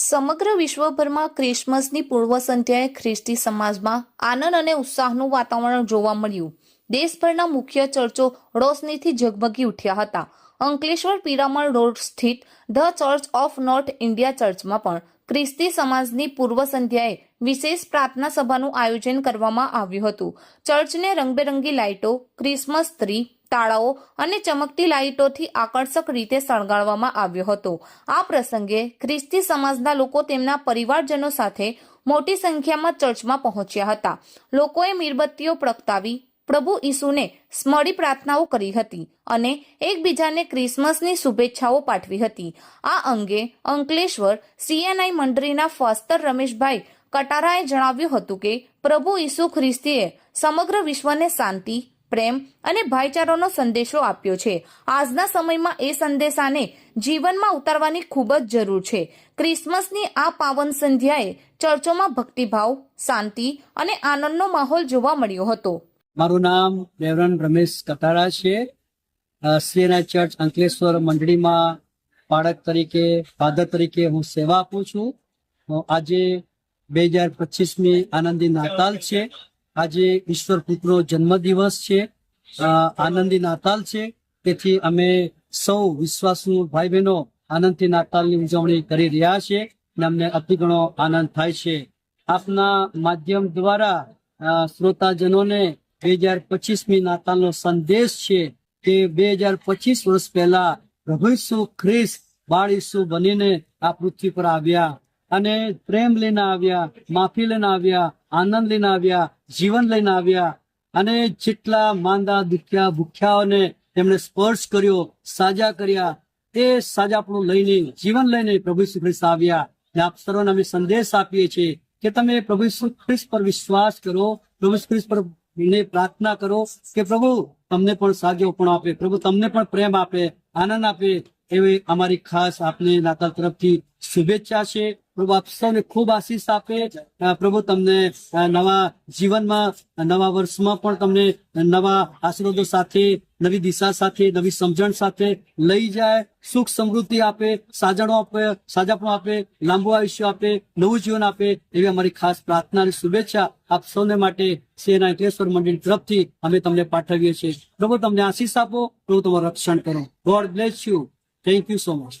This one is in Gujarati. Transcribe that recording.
સમગ્ર વિશ્વભરમાં ક્રિસમસની પૂર્વ સંધ્યાએ ખ્રિસ્તી સમાજમાં આનંદ અને ઉત્સાહનું વાતાવરણ જોવા મળ્યું. દેશભરના મુખ્ય ચર્ચો રોશનીથી ઝગમગી ઉઠ્યા હતા. અંકલેશ્વર પિરામલ રોડ સ્થિત the church of north India ચર્ચમાં પણ ખ્રિસ્તી સમાજની પૂર્વ સંધ્યાએ વિશેષ પ્રાર્થના સભાનું આયોજન કરવામાં આવ્યું હતું. ચર્ચને રંગબેરંગી લાઇટો, ક્રિસમસ ટ્રી તાળાઓ અને ચમકતી લાઇટોથી આકર્ષક રીતે શણગારવામાં આવ્યો હતો. આ પ્રસંગે ખ્રિસ્તી સમાજના લોકો તેમના પરિવારજનો સાથે મોટી સંખ્યામાં ચર્ચમાં પહોંચ્યા હતા. લોકોએ મીણબત્તીઓ પ્રગટાવી પ્રભુ ઈસુને સ્મળી પ્રાર્થનાઓ કરી હતી અને એકબીજાને ક્રિસમસની શુભેચ્છાઓ પાઠવી હતી. આ અંગે અંકલેશ્વર સીએનઆઈ મંડળીના ફાસ્તર રમેશભાઈ કટારાએ જણાવ્યું હતું કે પ્રભુ ઈસુ ખ્રિસ્તીએ સમગ્ર વિશ્વને શાંતિ પ્રેમ અને ભાઈચારાનો સંદેશો આપ્યો છે. આજના સમયમાં એ સંદેશાને જીવનમાં ઉતારવાની ખૂબ જ જરૂર છે. ક્રિસમસની આ પાવન સંધ્યાએ ચર્ચોમાં ભક્તિભાવ, શાંતિ અને આનંદનો માહોલ જોવા મળ્યો હતો. મારું નામ રેવરન રમેશ કટારા છે. શ્રીના ચર્ચ અંકલેશ્વર મંડળીમાં બાળક તરીકે, ફાધર તરીકે હું સેવા આપું છું. આજે બે હજાર પચીસમી આનંદી નાતાલ છે. આજે ઈશ્વર પુત્રનો જન્મદિવસ છે આનંદી નાતાલ છે. તેથી અમે સૌ વિશ્વાસુ ભાઈ બહેનો આનંદથી નાતાલની ઉજવણી કરી રહ્યા છે અને અમને અતિ ઘણો આનંદ થાય છે. આપના માધ્યમ દ્વારા શ્રોતાજનોને બે હજાર પચીસમી નાતાલનો સંદેશ છે કે બે હજાર પચીસ વર્ષ પહેલા પ્રભુ ખ્રિસ્ત બાળ ઈસુ બનીને આ પૃથ્વી પર આવ્યા. અને પ્રેમ લઈને આવ્યા, માફી લઈને આવ્યા, આનંદ લઈને આવ્યા, જીવન લઈને આવ્યા. અને જેટલા માંદા, દુખ્યા, ભૂખ્યાઓને તેમણે સ્પર્શ કર્યો, સાજા કર્યા, એ સાજાપણું લઈને, જીવન લઈને પ્રભુ શ્રી ખ્રિસ્ત આવ્યા. ને આપ સર્વને અમે સંદેશ આપીએ છીએ કે તમે પ્રભુ શ્રી ખ્રિસ્ત પર વિશ્વાસ કરો, પ્રભુ ખ્રિસ્ત પર ને પ્રાર્થના કરો કે પ્રભુ તમને પણ સાજો પણ આપે, પ્રભુ તમને પણ પ્રેમ આપે, આનંદ આપે એવી અમારી ખાસ આપને નાતાલ તરફથી શુભેચ્છા છે. પ્રભુ આપ સૌને ખૂબ આશીષ આપે. પ્રભુ તમને નવા જીવનમાં નવા વર્ષમાં પણ તમને નવા આશીર્વાદો સાથે, નવી દિશા સાથે, નવી સમજણ સાથે લઈ જાય, સુખ સમૃદ્ધિ આપે, સાજણો આપે, સાજાપણો આપે, લાંબુ આયુષ્ય આપે, નવું જીવન આપે એવી અમારી ખાસ પ્રાર્થના અને શુભેચ્છા આપ સૌને માટે સેના અંકલેશ્વર મંડળ તરફથી અમે તમને પાઠવીએ છીએ. પ્રભુ, તમને આશીષ આપો, પ્રભુ તમારું રક્ષણ કરો. God bless you. Thank you so much